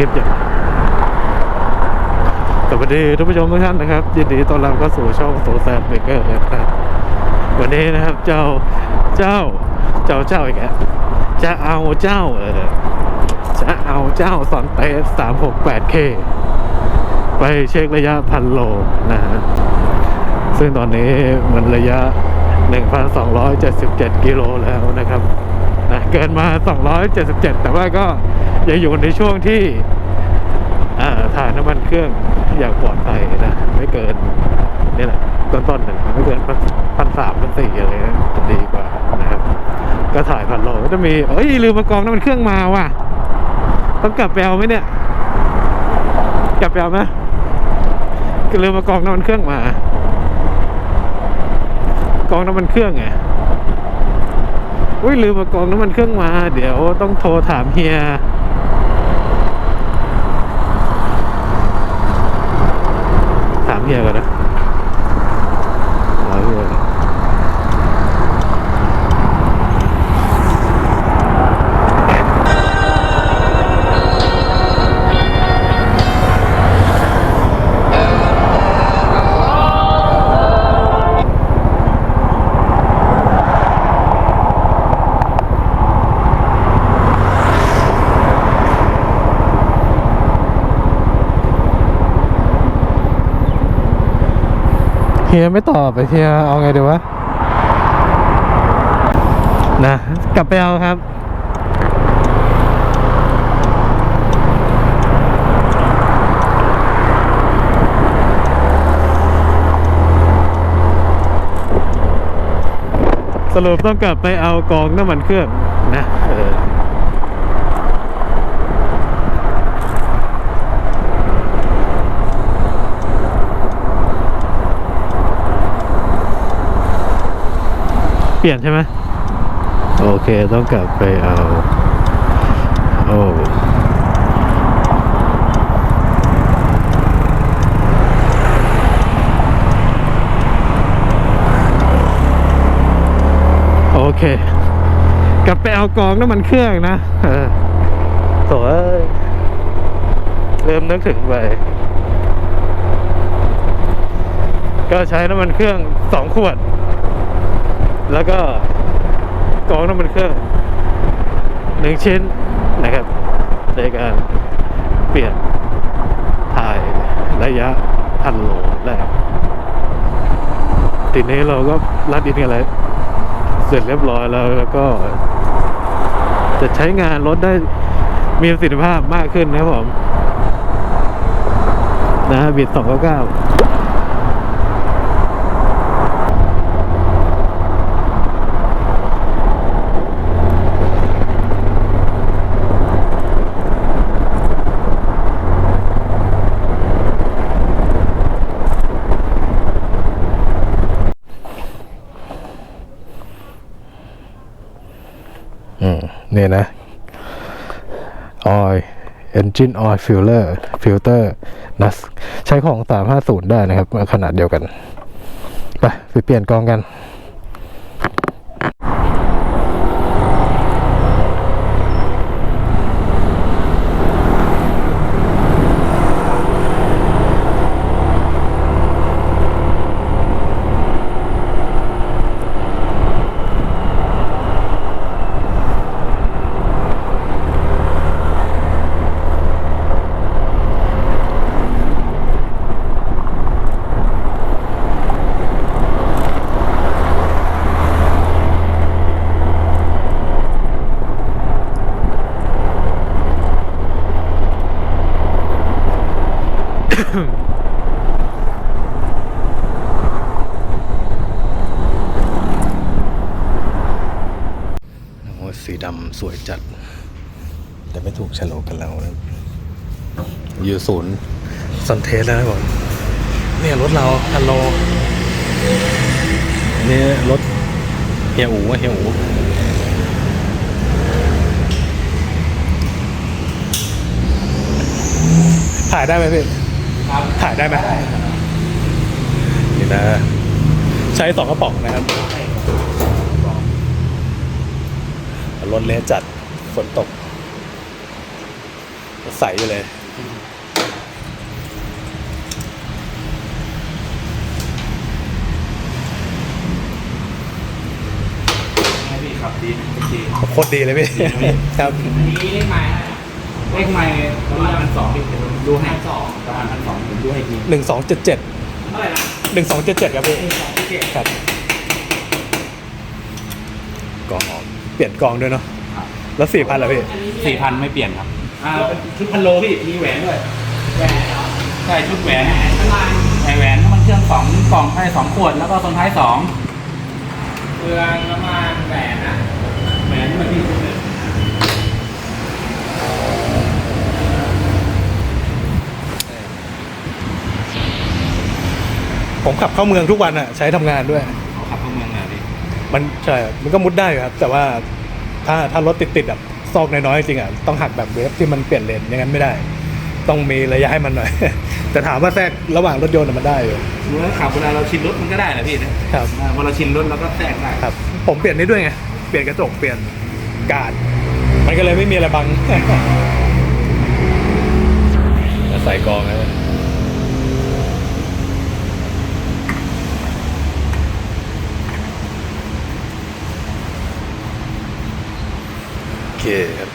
คลิปอยู่สวัสดีท่านผู้ชมทุกท่านนะครับยินดีต้อนรับเข้าสู่ช่องโซแซมเบเกอร์นะครับวันนี้นะครับเจ้าเจ้าเจ้าเจ้าอีกแล้วจะเอาเจ้าเออจะเอาเจ้าสอนเตสสามหกแปดเคไปเช็คระยะพันโลนะฮะซึ่งตอนนี้มันระยะหนึ่งพันสองร้อยเจ็ดสิบเจ็ดกิโลแล้วนะครับ เกินมา 277 แต่ว่าก็ยังอยู่ในช่วงที่อ่าถ่ายน้ำมันเครื่องอย่างปลอดภัยนะ ไม่เกินนี่แหละต้นๆหนึ่งไม่เกินพันสามพันสี่อะไรนะจะดีกว่านะครับ ก็ถ่ายพันโลก็จะมีเอ้ยลืมมากองน้ำมันเครื่องมาว่ะ ต้องกลับไปเอาไหมเนี่ย กลับไปเอาไหมก็ลืมมากองน้ำมันเครื่องมากองน้ำมันเครื่องไง อุ้ยลืมมากองน้ำมันเครื่องมา เดี๋ยวต้องโทรถามเฮียถามเฮียก่อนนะ เฮียไม่ตอบไปเฮียเอาไงดีวะนะกลับไปเอาครับสรุปต้องกลับไปเอากองน้ำมันเครื่องนะ เออเปลี่ยนใช่ไหมโอเคต้องกลับไปเอาโอ้โอเค กลับไปเอากองน้ำมันเครื่องนะเออโถ่เอ้ยเริ่มนึกถึงไปก็ใช้น้ำมันเครื่องสองขวด แล้วก็กองน้ำมันเครื่องหนึ่งชิ้นนะครับ ในการเปลี่ยนถ่ายระยะพันโลแรกทีนี้เราก็รัดอินกันเลยเสร็จเรียบร้อยแล้วแล้วก็ จะใช้งานรถได้มีประสิทธิภาพมากขึ้นนะครับผมนะบิดสองเก้า เนี่ยนะ oil engine oil filler filter นะใช้ของ 350 ได้นะครับขนาดเดียวกัน ไปไปเปลี่ยนกองกัน สีดำสวยจัด แต่ไม่ถูกโฉลกกันแล้วนะอยู่ศูนย์ซันเทสแล้วนะผมเนี่ยรถเราฮัลโหลนี่รถเฮียอูอะเฮียอูถ่ายได้ไหมพี่ถ่ายได้ไหมนี่นะ ใช้สองกระป๋องนะครับ รถเละจัดฝนตกใสอยู่เลย ไงพี่ขับดีโคตรดีเลยพี่ ครับนี้เลขไม้เลขไม้ประมาณพันสองดี๋ยวผมดูให้สองประมาณพันสองดูให้อีทีหนึ่งสองเจ็ดเจ็ดหนึ่งสองเจ็ดเจ็ดครับพี่ครับ ปลี่ยนกองด้วยเนาะแล้วสี่พันเหรอพี่สี่พันไม่เปลี่ยนครับอ่าเป็นชุดพันโลพี่มีแหวนด้วยแหวนใช่ชุดแหวนไอแหวนน้ำมันเครื่องสองกล่องให้สองขวดแล้วก็ตรงท้ายสองเครื่องน้ำมันแหวนนะแหวนนี่มันที่ชุดเลยผมขับเข้าเมืองทุกวันอะใช้ทำงานด้วย มันใช่มันก็มุดได้อยู่ครับ แต่ว่าถ้าถ้ารถติดติดๆแบบซอกน้อยๆจริงอะต้องหักแบบเวฟที่มันเปลี่ยนเลนอย่างนั้นไม่ได้ ต้องมีระยะให้มันหน่อย แต่ถามว่าแทรกระหว่างรถยนต์อะมันได้อยู่รู้ว่าขับเวลาเราชินรถมันก็ได้นะพี่นะครับอ่าพอเราชินรถเราก็แทรกได้ครับ ผมเปลี่ยนได้ด้วยไงเปลี่ยนกระจกเปลี่ยนการดมันก็เลยไม่มีอะไรบังใส่กองนะ เคครับ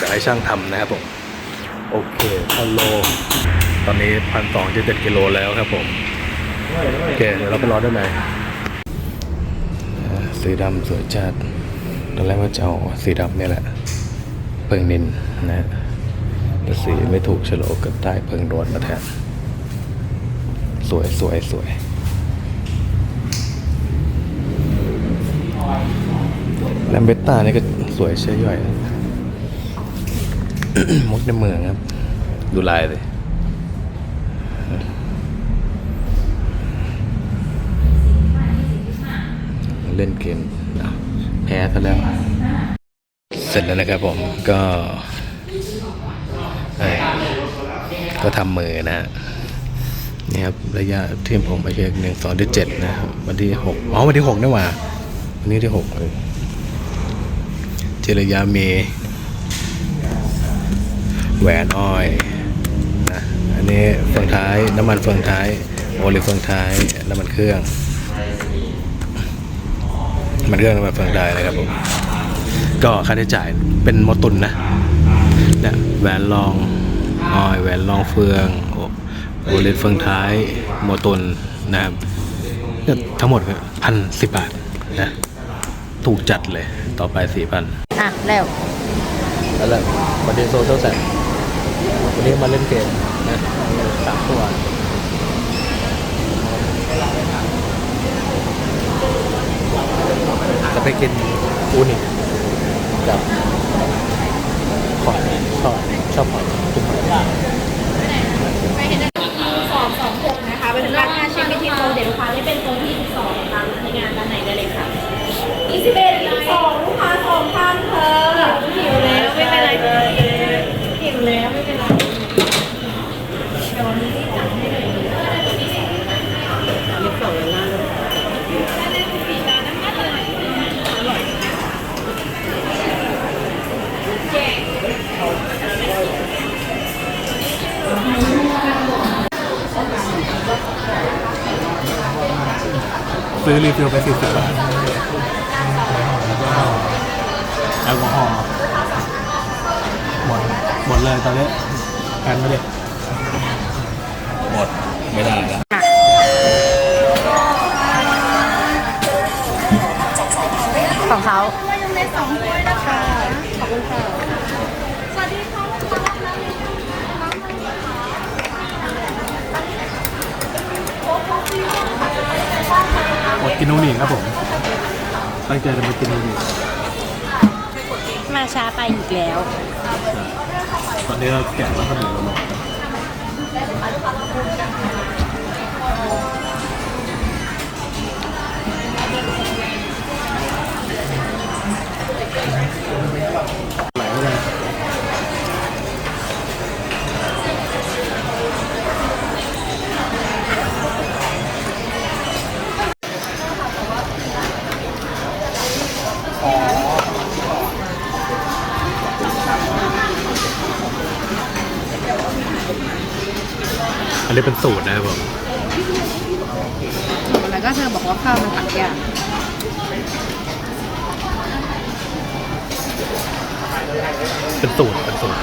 จะให้ช่างทำนะครับผม โอเคพันโล ตอนนี้พันสองจะเจ็ดกิโลแล้วครับผม โอเค เดี๋ยวเราไปรอด้านในสีดำสวยจัดตอนแรกว่าจะเอาสีดำนี่แหละ เพิงนินนะฮะแต่สีไม่ถูกฉลกกับใต้เพิงโดนมาแทน สวยสวยสวย แลมเบตตานี่ก็สวยใช่ย่อยมุกในเมืองครับ ดูลายเลย เล่นเกมอ้าวแพ้ซะแล้ว เสร็จแล้วนะครับผมก็เอ่อก็ทำมือนะฮะนี่ครับระยะที่ผมไปเช็คหนึ่งสองที่เจ็ดนะวันที่หกอ๋อวันที่หกนี่หว่า วันนี้ที่หกเลยเจระยะมีแหวนอ้อยนะอันนี้เฟืองท้ายน้ำมันเฟืองท้ายโอลิเฟืองท้ายน้ำมันเครื่องมันเครื่องมาฟังได้นะครับผมก็ค่าใช้จ่ายเป็นมอตุนนะเนี่ยแหวนรองอ้อยแหวนรองเฟืองโอโอเลนเฟืองท้ายมอตุนนะครับทั้งหมดพันสิบบาทนะถูกจัดเลยต่อไปสี่พัน อะแล้วแล้วแหละวันนี้โซเชียลแซมวันนี้มาเล่นเกมนะสามตัวจะไปกินอูนิกับขอยชอบชอบขอยกินขอยสองสองหกนะคะเป็นราคาเช็ควิธีโปรเดี๋ยวลูกค้าได้เป็นโปรที่สิบสองนะคะในงานด้านไหนได้เลยค่ะยี่สิบเอ็ดยี่สิบสองลูกค้าสองพันเธอหิวแล้วไม่ เป็นไรเลยหิวแล้วไม่เป็นไรเดี๋ยววันนี้จัดให้เลยยี่สิบสองล้านเลยซื้อรีฟิลไปสิบบาทแล้วแอลกอฮอล์ เลยตอนนี้แอนไม่ได้หมดไม่ได้แล้วของเขาหมดกินโนนี่ครับผม ตั้งใจจะมากินโนนี่มาช้าไปอีกแล้ว ตอนนี้เราแกะแล้วก็หมูแล้วไห นนี้เป็นสูตรนะครับผมแล้วก็เธอบอกว่าข้าวมันตักยากเป็นสูตรเป็นสูตร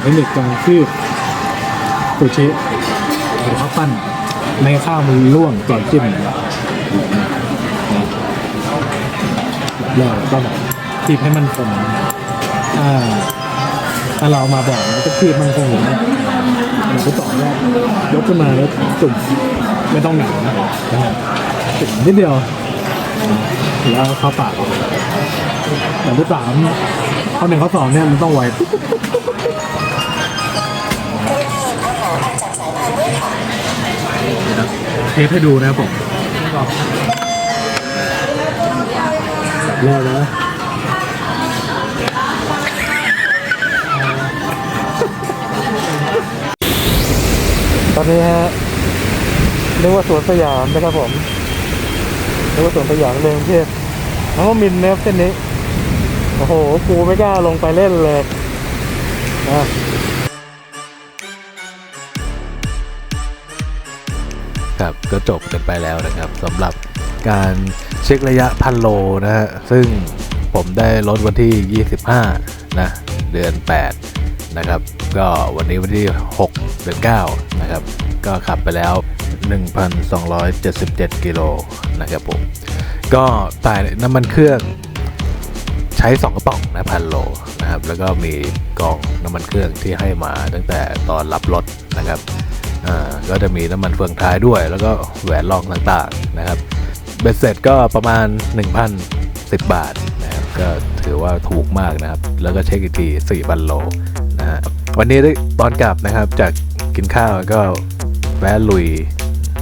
เทคนิคการคืบซูชิหรือข้าวปั้นในข้าวมันร่วงก่อนจิ้มนะแล้วก็แบบคีบให้มันคงถ้าถ้าเรามาบอกมันก็คีบมันคงอย่างนี้เราก็ต่อยอดยกขึ้นมาแล้วจุ่มไม่ต้องหนานะจุ่มนิดเดียว แล้วเข้าปากแต่ที่สามข้อหนึ่งข้อสองเนี่ยมันต้องไว ปให้ดูนะครับผมแรกนะตอนนี้ฮะเรียกว่าสวนสยามนะครับผมเรียกว่าสวนสยามเลยกรุงเทพน้องมินนะครับเส้นนี้ โอ้โหกูไม่กล้าลงไปเล่นเลยนะ ครับก็จบกันไปแล้วนะครับสำหรับการเช็คระยะพันโลนะฮะซึ่งผมได้ลดวันที่ 25 นะ เดือน 8 นะครับ ก็วันนี้วันที่ 6 เดือน 9 นะครับ ก็ขับไปแล้ว 1,277 กิโลนะครับผม ก็จ่น้ำมันเครื่องใช้ 2 กระป๋องนะพันโลนะครับ แล้วก็มีกองน้ำมันเครื่องที่ให้มาตั้งแต่ตอนรับรถนะครับ ก็จะมีน้ำมันเฟืองท้ายด้วย แล้วก็แหวนรองต่างๆนะครับ เบ็ดเสร็จก็ประมาณ 1,010 บาทนะครับก็ถือว่าถูกมากนะครับ แล้วก็เช็คอีกที4,000โลนะฮะวันนี้ตอนกลับนะครับจากกินข้าวก็แวะลุย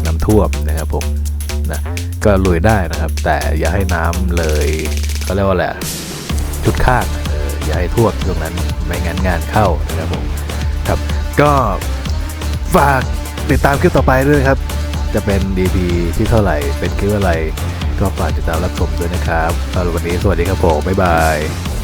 น้ำท่วมนะครับผมนะก็ลุยได้นะครับ แต่อย่าให้น้ำเลยเขาเรียกว่าอะไรอะจุดข้างเอออย่าให้ท่วมตรงนั้นไม่งั้นงานเข้านะครับผมครับก็ ฝากติดตามคลิปต่อไปด้วยนะครับ จะเป็นดีๆที่เท่าไหร่เป็นคลิปอะไร ก็ฝากติดตามรับชมด้วยนะครับสำหรับวันนี้สวัสดีครับผมบ๊ายบาย